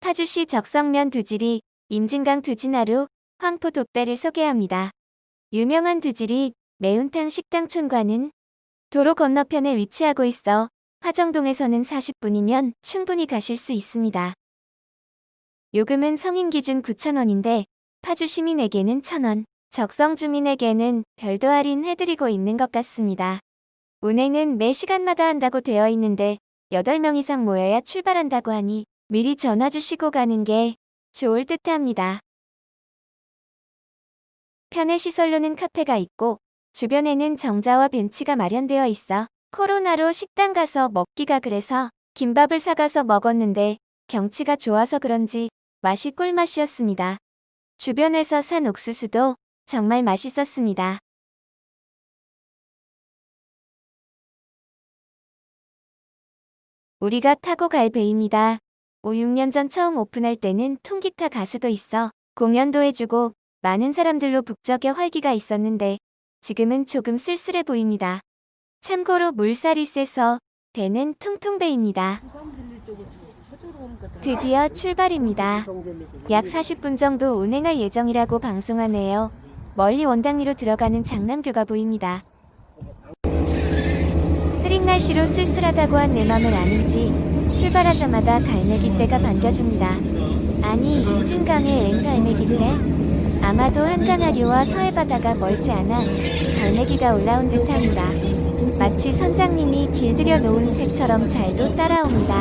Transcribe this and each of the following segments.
파주시 적성면 두질이 임진강 두진하루 황포 돛배를 소개합니다. 유명한 두질이 매운탕 식당촌과는 도로 건너편에 위치하고 있어 화정동에서는 40분이면 충분히 가실 수 있습니다. 요금은 성인 기준 9,000원인데 파주 시민에게는 1,000원, 적성 주민에게는 별도 할인해드리고 있는 것 같습니다. 운행은 매 시간마다 한다고 되어 있는데 8명 이상 모여야 출발한다고 하니 미리 전화 주시고 가는 게 좋을 듯 합니다. 편의 시설로는 카페가 있고 주변에는 정자와 벤치가 마련되어 있어 코로나로 식당 가서 먹기가 그래서 김밥을 사가서 먹었는데 경치가 좋아서 그런지 맛이 꿀맛이었습니다. 주변에서 산 옥수수도 정말 맛있었습니다. 우리가 타고 갈 배입니다. 5, 6년 전 처음 오픈할 때는 통기타 가수도 있어 공연도 해주고 많은 사람들로 북적여 활기가 있었는데 지금은 조금 쓸쓸해 보입니다. 참고로 물살이 세서 배는 퉁퉁배입니다. 드디어 출발입니다. 약 40분 정도 운행할 예정이라고 방송하네요. 멀리 원당리로 들어가는 장남교가 보입니다. 흐린 날씨로 쓸쓸하다고 한 내 맘을 아는지 출발하자마자 갈매기 떼가 반겨줍니다. 아니 임진강의 앵 갈매기 떼? 아마도 한강하류와 서해바다가 멀지 않아 갈매기가 올라온 듯합니다. 마치 선장님이 길들여 놓은 새처럼 잘도 따라옵니다.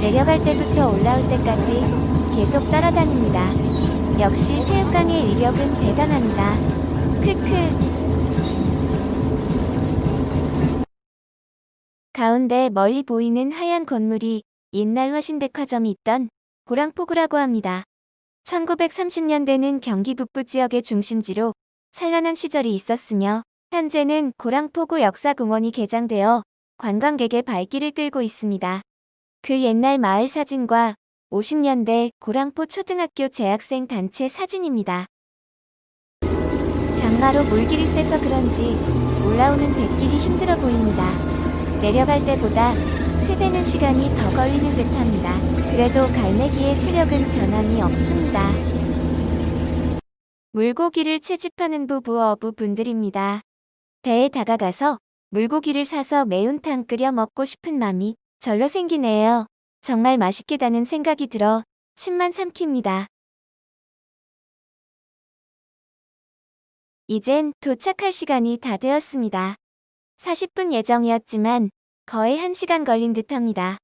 내려갈 때부터 올라올 때까지 계속 따라다닙니다. 역시 새우깡의 위력은 대단합니다. 크크. 가운데 멀리 보이는 하얀 건물이 옛날 화신백화점이 있던 고랑포구라고 합니다. 1930년대는 경기 북부 지역의 중심지로 찬란한 시절이 있었으며 현재는 고랑포구 역사공원이 개장되어 관광객의 발길을 끌고 있습니다. 그 옛날 마을 사진과 50년대 고랑포 초등학교 재학생 단체 사진입니다. 장마로 물길이 세서 그런지 올라오는 백길이 힘들어 보입니다. 내려갈 때보다 세배는 시간이 더 걸리는 듯합니다. 그래도 갈매기의 체력은 변함이 없습니다. 물고기를 채집하는 부부 어부 분들입니다. 배에 다가가서 물고기를 사서 매운탕 끓여 먹고 싶은 맘이 절로 생기네요. 정말 맛있게 다는 생각이 들어 침만 삼킵니다. 이젠 도착할 시간이 다 되었습니다. 40분 예정이었지만 거의 1시간 걸린 듯합니다.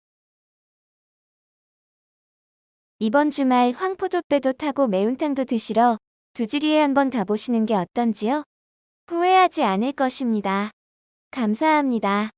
이번 주말 황포도배도 타고 매운탕도 드시러 두지리에 한번 가보시는 게 어떤지요? 후회하지 않을 것입니다. 감사합니다.